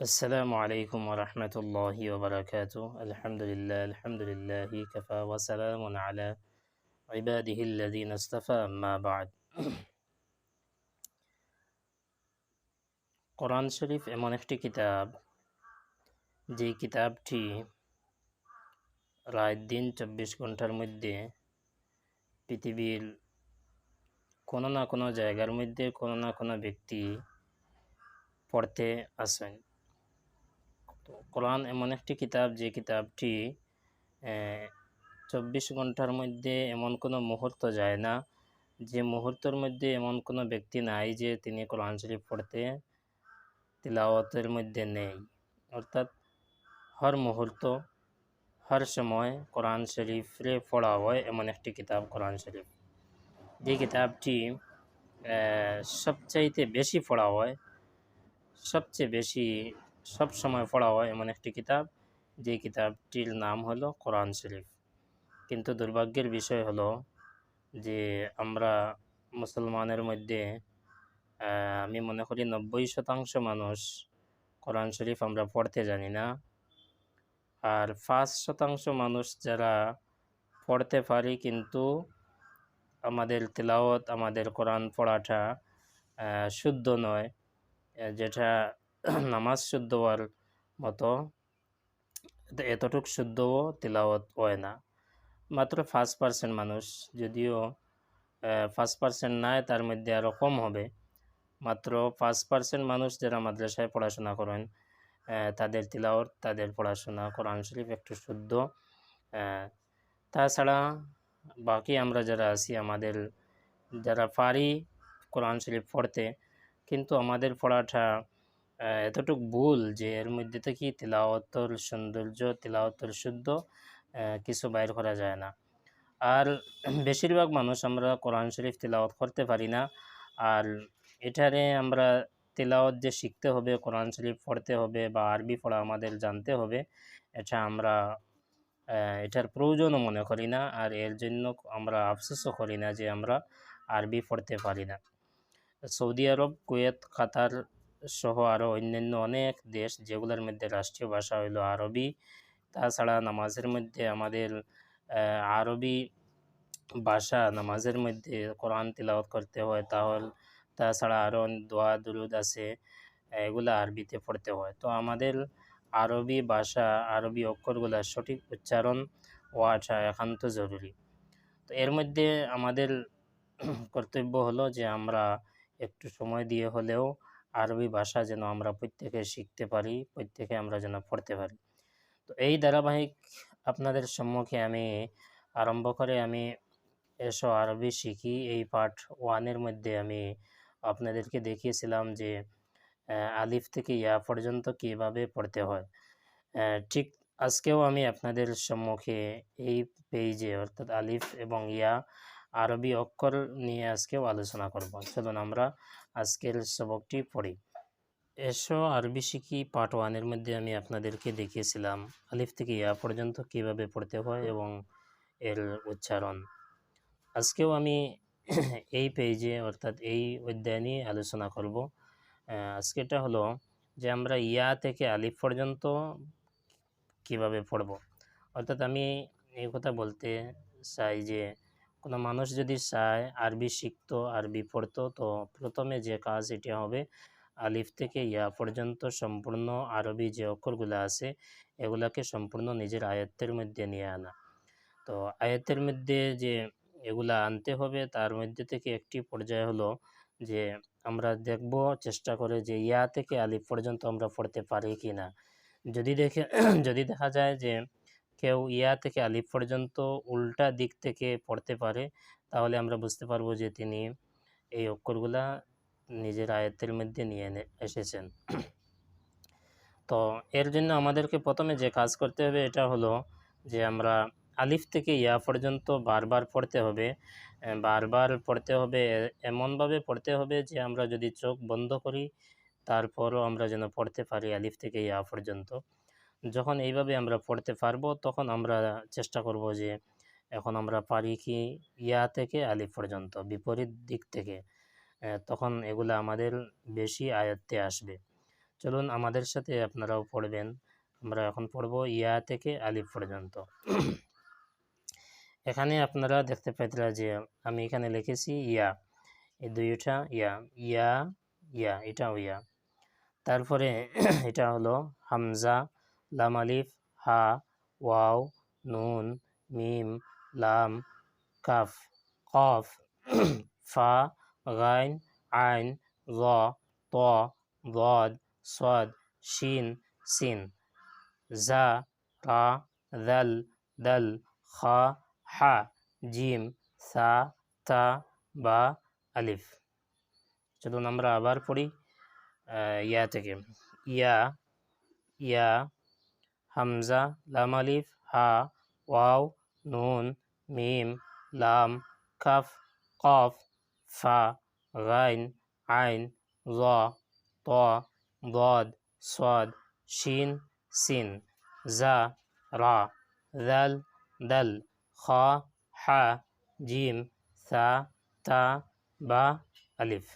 السلام عليكم ورحمة الله وبركاته الحمد لله الحمد لله كفى وسلام على عباده الذين اصطفى أما بعد কোরআন শরীফ এমন একটি কিতাব যে কিতাবটি রাত দিন চব্বিশ ঘন্টার মধ্যে পৃথিবীর কোনো না কোনো জায়গার মধ্যে কোনো না কোনো ব্যক্তি পড়তে আসেন তো কোরআন এমন একটি কিতাব, যে কিতাবটি চব্বিশ ঘণ্টার মধ্যে এমন কোনো মুহূর্ত যায় না, যে মুহূর্তের মধ্যে এমন কোনো ব্যক্তি নাই যে তিনি কোরআন শরীফ পড়তে তিলাওয়াতের মধ্যে নেই। অর্থাৎ হর মুহূর্ত, হর সময় কোরআন শরীফে পড়া হয় এমন একটি কিতাব কোরআন শরীফ। যে কিতাবটি সবচাইতে বেশি পড়া হয়, সবচেয়ে বেশি সব সময় পড়া হয় এমন একটি কিতাব, যে কিতাবটির নাম হলো কোরআন শরীফ। কিন্তু দুর্ভাগ্যের বিষয় হলো যে আমরা মুসলমানের মধ্যে আমি মনে করি নব্বই শতাংশ মানুষ কোরআন শরীফ আমরা পড়তে জানি না। আর পাঁচ শতাংশ মানুষ যারা পড়তে পারি কিন্তু আমাদের তেলাওয়াত, আমাদের কোরআন পড়াটা শুদ্ধ নয়, যেটা নামাজ শুদ্ধ হওয়ার মতো এতটুক শুদ্ধও তেলাওয়াত হয় না। মাত্র ফার্স্ট পার্সেন্ট মানুষ, যদিও ফার্স্ট পার্সেন্ট নাই, তার মধ্যে আরও কম হবে। মাত্র পাঁচ পার্সেন্ট মানুষ যারা মাদ্রাসায় পড়াশোনা করেন তাদের তিলাওয়াত, তাদের পড়াশোনা, কোরআন শরীফ একটু শুদ্ধ তাছাড়া বাকি আমরা যারা আছি, আমাদের যারা পারি কোরআন শরীফ পড়তে, কিন্তু আমাদের পড়াটা এতটুক ভুল যে এর মধ্যে থেকে তিলাওয়াতর সৌন্দর্য তিলাওয়াতর শুদ্ধ কিছু বাইর করা যায় না। আর বেশিরভাগ মানুষ আমরা কোরআন শরীফ তিলাওয়াত করতে পারি না। আর এটারে আমরা তিলাওয়াত যে শিখতে হবে, কোরআন শরীফ পড়তে হবে বা আরবি পড়া আমাদের জানতে হবে, এটা আমরা এটার প্রয়োজনও মনে করি না। আর এর জন্য আমরা আফসোসও করি না যে আমরা আরবি পড়তে পারি না। সৌদি আরব, কুয়েত, কাতার সহ আরও অন্যান্য অনেক দেশ, যেগুলোর মধ্যে রাষ্ট্রীয় ভাষা হইল আরবি। তাছাড়া নামাজের মধ্যে আমাদের আরবি ভাষা নামাজের মধ্যে কোরআন তিলাওয়াত করতে হয়, তাহলে, তাছাড়া আরও দোয়া, দুরুদ আছে, এগুলো আরবিতে পড়তে হয়। তো আমাদের আরবি ভাষা, আরবি অক্ষরগুলো সঠিক উচ্চারণ হওয়াটা একান্ত জরুরি। তো এর মধ্যে আমাদের কর্তব্য হলো যে আমরা একটু সময় দিয়ে হলেও আরবি ভাষা যেন আমরা প্রত্যেকে শিখতে পারি, প্রত্যেকে আমরা যেন পড়তে পারি। তো এই ধারাবাহিক আপনাদের সম্মুখে আমি আরম্ভ করে আমি এসো আরবি শিখি। এই পাঠ ওয়ানের মধ্যে আমি আপনাদেরকে দেখিয়েছিলাম যে আলিফ থেকে ইয়া পর্যন্ত কীভাবে পড়তে হয়। ঠিক আজকেও আমি আপনাদের সম্মুখে এই পেজে অর্থাৎ আলিফ এবং ইয়া আরবি অক্ষর নিয়ে আজকেও আলোচনা করব। চলুন আমরা আজকের সবকটি পড়ি। এসো আরবি শিখি পার্ট ওয়ানের মধ্যে আমি আপনাদেরকে দেখিয়েছিলাম আলিফ থেকে ইয়া পর্যন্ত কীভাবে পড়তে হয় এবং এর উচ্চারণ। আজকেও আমি এই পেজে অর্থাৎ এই অধ্যায় নিয়ে আলোচনা করব। আজকেটা হলো যে আমরা ইয়া থেকে আলিফ পর্যন্ত কীভাবে পড়ব? অর্থাৎ আমি এই কথা বলতে চাই যে কোনো মানুষ যদি চায় আরবি শিখতো, আরবি পড়তো, তো প্রথমে যে কাজ এটা হবে, আলিফ থেকে ইয়া পর্যন্ত সম্পূর্ণ আরবি যে অক্ষরগুলো আছে, এগুলাকে সম্পূর্ণ নিজের আয়ত্তের মধ্যে নিয়ে আনা। তো আয়ত্তের মধ্যে যে এগুলা আনতে হবে, তার মধ্যে থেকে একটি পর্যায় হলো যে আমরা দেখব, চেষ্টা করে যে ইয়া থেকে আলিফ পর্যন্ত আমরা পড়তে পারি কি না যদি দেখে, যদি দেখা যায় যে কেউ ইয়া থেকে আলিফ পর্যন্ত উল্টা দিক থেকে পড়তে পারে, তাহলে আমরা বুঝতে পারব যে তিনি এই অক্ষরগুলা নিজের আয়ত্তের মধ্যে নিয়ে এসেছেন। তো এর জন্য আমাদেরকে প্রথমে যে কাজ করতে হবে এটা হলো যে আমরা আলিফ থেকে ইয়া পর্যন্ত বারবার পড়তে হবে বারবার পড়তে হবে এমনভাবে পড়তে হবে যে আমরা যদি চোখ বন্ধ করি, তারপরও আমরা যেন পড়তে পারি আলিফ থেকে ইয়া পর্যন্ত। যখন এইভাবে আমরা পড়তে পারব, তখন আমরা চেষ্টা করব যে এখন আমরা পারি কি ইয়া থেকে আলিফ পর্যন্ত, বিপরীত দিক থেকে। তখন এগুলো আমাদের বেশি আয়ত্তে আসবে। চলুন আমাদের সাথে আপনারাও পড়বেন। আমরা এখন পড়ব ইয়া থেকে আলিফ পর্যন্ত। এখানে আপনারা দেখতে পাইতরা যে আমি এখানে লিখেছি ইয়া। এই দুইটা ইয়া ইয়া ইয়া, এটাও ইয়া। তারপরে এটা হলো হামজা লাম আলিফ হা ওয়াও নুন মিম লাম কাফ কফ ফা গাইন আইন গ ত ضاد صاد শিন সিন জা রা দাল দাল খা হা জিম সা তা বা আলিফ চলুন আমরা আবার পড়ি ইয়া থেকে ইয়া ইয়া হামজা, লাম আলিফ, হা, ওয়াও, নুন, মিম, লাম, কাফ, কফ, ফা, গাইন, আইন, জ, ত দদ সদ, শিন, সিন, জা, রা জাল দাল, খ, হা, জিম, সা, তা, বা, আলিফ।